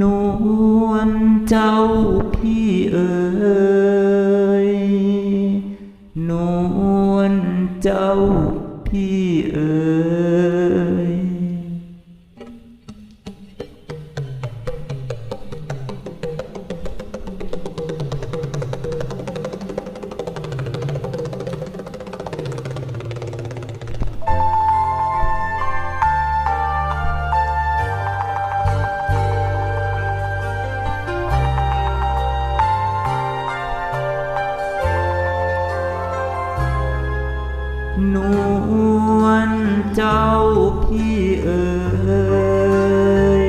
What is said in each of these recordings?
นวลเจ้าพี่เอ๋ยนวลเจ้าพี่เอ๋ เจ้าพี่เอ๋ย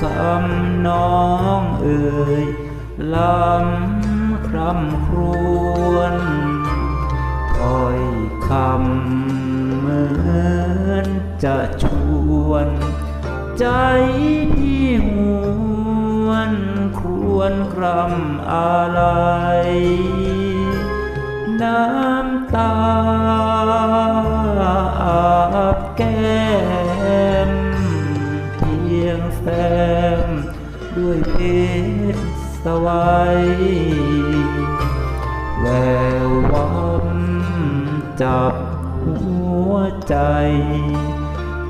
คำน้องเอ๋ยลำคร่ำครวญถ้อยคำเหมือนจะชวน ใจพี่หวนครวนครำอะไร น้ำตา งแฟมด้วยเพชรสวัยแวววับจับหัวใจ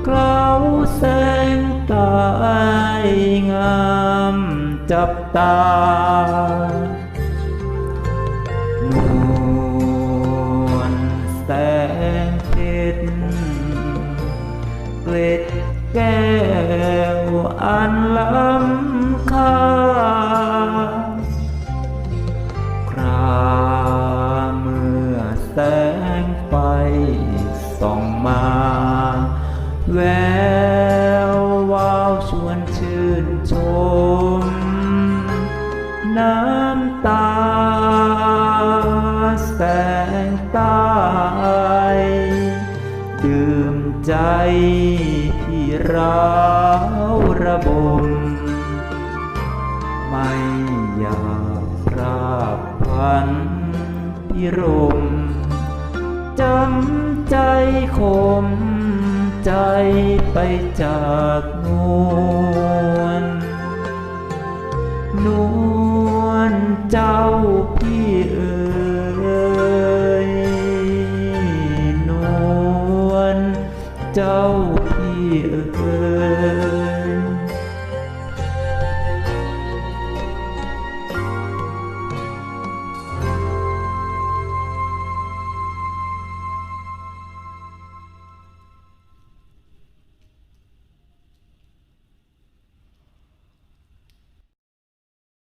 กล้าวแสงตายงามจับตา แก้วอันล้ำค่าคราเมื่อแสงไฟส่องมา แวววาวชวนชื่นชม น้ำตาแสงใตายดื่มใจ ร้าวระบม ไม่อยากพราบพันพิรมจำใจคมใจไปจากนู don't hear a.